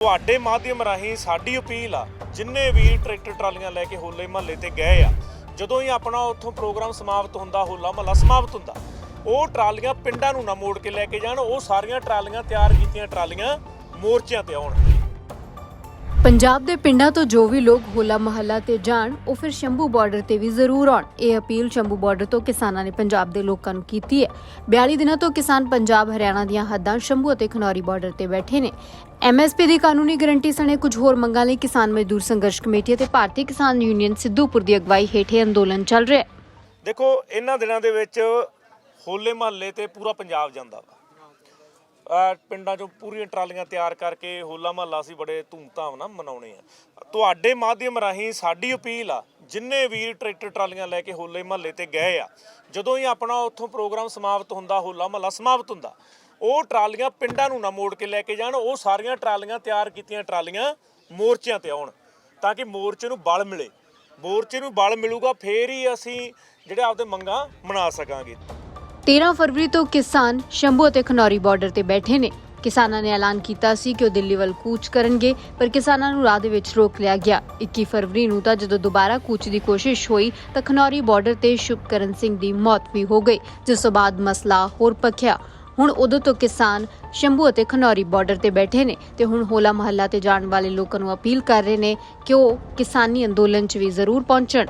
ਤੁਹਾਡੇ ਮਾਧਿਅਮ ਰਾਹੀਂ ਸਾਡੀ ਅਪੀਲ ਆ, ਜਿੰਨੇ ਵੀ ਟਰੈਕਟਰ ਟਰਾਲੀਆਂ ਲੈ ਕੇ ਹੋਲੇ ਮਹੱਲੇ ਤੇ ਗਏ ਆ, ਜਦੋਂ ਹੀ ਆਪਣਾ ਉੱਥੋਂ ਪ੍ਰੋਗਰਾਮ ਸਮਾਪਤ ਹੁੰਦਾ, ਹੋਲਾ ਮਹੱਲਾ ਸਮਾਪਤ ਹੁੰਦਾ, ਉਹ ਟਰਾਲੀਆਂ ਪਿੰਡਾਂ ਨੂੰ ਨਾ ਮੋੜ ਕੇ ਲੈ ਕੇ ਜਾਣ, ਉਹ ਸਾਰੀਆਂ ਟਰਾਲੀਆਂ ਤਿਆਰ ਕੀਤੀਆਂ ਟਰਾਲੀਆਂ ਮੋਰਚਿਆਂ ਤੇ ਆਉਣ। ਪੰਜਾਬ ਦੇ ਪਿੰਡਾਂ ਤੋਂ ਜੋ ਵੀ ਲੋਕ ਹੋਲਾ ਮਹੱਲਾ ਤੇ ਜਾਣ, ਉਹ ਫਿਰ ਸ਼ੰਭੂ ਬਾਰਡਰ ਤੇ ਵੀ ਜ਼ਰੂਰ ਆਉਣ। ਇਹ ਅਪੀਲ ਸ਼ੰਭੂ ਬਾਰਡਰ ਤੋਂ ਕਿਸਾਨਾਂ ਨੇ ਪੰਜਾਬ ਦੇ ਲੋਕਾਂ ਨੂੰ ਕੀਤੀ ਹੈ। 42 ਦਿਨਾਂ ਤੋਂ ਕਿਸਾਨ ਪੰਜਾਬ ਹਰਿਆਣਾ ਦੀਆਂ ਹੱਦਾਂ ਸ਼ੰਭੂ ਅਤੇ ਖਨੌਰੀ ਬਾਰਡਰ ਤੇ ਬੈਠੇ ਨੇ। ਐਮਐਸਪੀ ਦੀ ਕਾਨੂੰਨੀ ਗਰੰਟੀ ਸਣੇ ਕੁਝ ਹੋਰ ਮੰਗਾਂ ਲਈ ਕਿਸਾਨ ਮਜ਼ਦੂਰ ਸੰਘਰਸ਼ ਕਮੇਟੀ ਅਤੇ ਭਾਰਤੀ ਕਿਸਾਨ ਯੂਨੀਅਨ ਸਿੱਧੂਪੁਰ ਦੀ ਅਗਵਾਈ ਹੇਠ ਅੰਦੋਲਨ ਚੱਲ ਰਿਹਾ ਹੈ। ਦੇਖੋ, ਇਹਨਾਂ ਦਿਨਾਂ ਦੇ ਵਿੱਚ ਹੋਲੇ ਮਹੱਲੇ ਤੇ ਪੂਰਾ ਪੰਜਾਬ ਜਾਂਦਾ ਵਾ। ਅਹ ਪਿੰਡਾਂ ਚੋਂ ਪੂਰੀਆਂ ਟਰਾਲੀਆਂ ਤਿਆਰ ਕਰਕੇ ਹੋਲਾ ਮਹੱਲਾ ਅਸੀਂ ਬੜੇ ਧੂਮਧਾਮ ਨਾਲ ਮਨਾਉਣੇ ਆ। ਤੁਹਾਡੇ ਮਾਧਿਅਮ ਰਾਹੀਂ ਸਾਡੀ ਅਪੀਲ ਆ, ਜਿੰਨੇ ਵੀਰ ਟਰੈਕਟਰ ਟਰਾਲੀਆਂ ਲੈ ਕੇ ਹੋਲੇ ਮਹੱਲੇ ਤੇ ਗਏ ਆ, ਜਦੋਂ ਹੀ ਆਪਣਾ ਉੱਥੋਂ ਪ੍ਰੋਗਰਾਮ ਸਮਾਪਤ ਹੁੰਦਾ, ਹੋਲਾ ਮਹੱਲਾ ਸਮਾਪਤ ਹੁੰਦਾ, ਉਹ ਟਰਾਲੀਆਂ ਪਿੰਡਾਂ ਨੂੰ ਨਾ ਮੋੜ ਕੇ ਲੈ ਕੇ ਜਾਣ, ਉਹ ਸਾਰੀਆਂ ਟਰਾਲੀਆਂ ਤਿਆਰ ਕੀਤੀਆਂ ਟਰਾਲੀਆਂ ਮੋਰਚਿਆਂ ਤੇ ਆਉਣ, ਤਾਂ ਕਿ ਮੋਰਚੇ ਨੂੰ ਬਲ ਮਿਲੇ। ਮੋਰਚੇ ਨੂੰ ਬਲ ਮਿਲੂਗਾ, ਫੇਰ ਹੀ ਅਸੀਂ ਜਿਹੜੇ ਆਪਦੇ ਮੰਗਾਂ ਮਨਾ ਸਕਾਂਗੇ। 13 ਫਰਵਰੀ ਤੋਂ ਕਿਸਾਨ ਸ਼ੰਭੂ ਅਤੇ ਖਨੌਰੀ ਬਾਰਡਰ ਤੇ ਬੈਠੇ ਨੇ। ਕਿਸਾਨਾਂ ਨੇ ਐਲਾਨ ਕੀਤਾ ਸੀ ਕਿ ਉਹ ਦਿੱਲੀ ਵੱਲ ਕੂਚ ਕਰਨਗੇ, ਪਰ ਕਿਸਾਨਾਂ ਨੂੰ ਰਾਹ ਦੇ ਵਿੱਚ ਰੋਕ ਲਿਆ ਗਿਆ। 21 ਫਰਵਰੀ ਨੂੰ ਤਾਂ ਜਦੋਂ ਦੁਬਾਰਾ ਕੂਚ ਦੀ ਕੋਸ਼ਿਸ਼ ਹੋਈ, ਤਾਂ ਖਨੌਰੀ ਬਾਰਡਰ ਤੇ ਸ਼ੁਭਕਰਨ ਸਿੰਘ ਦੀ ਮੌਤ ਵੀ ਹੋ ਗਈ, ਜਿਸ ਤੋਂ ਬਾਅਦ ਮਸਲਾ ਹੋਰ ਪੱਖਿਆ। ਹੁਣ ਉਦੋਂ ਤੋਂ ਕਿਸਾਨ ਸ਼ੰਭੂ ਅਤੇ ਖਨੌਰੀ ਬਾਰਡਰ ਤੇ ਬੈਠੇ ਨੇ ਤੇ ਹੁਣ ਹੋਲਾ ਮਹੱਲਾ ਤੇ ਜਾਣ ਵਾਲੇ ਲੋਕਾਂ ਨੂੰ ਅਪੀਲ ਕਰ ਰਹੇ ਨੇ ਕਿ ਉਹ ਕਿਸਾਨੀ ਅੰਦੋਲਨ 'ਚ ਵੀ ਜ਼ਰੂਰ ਪਹੁੰਚਣ।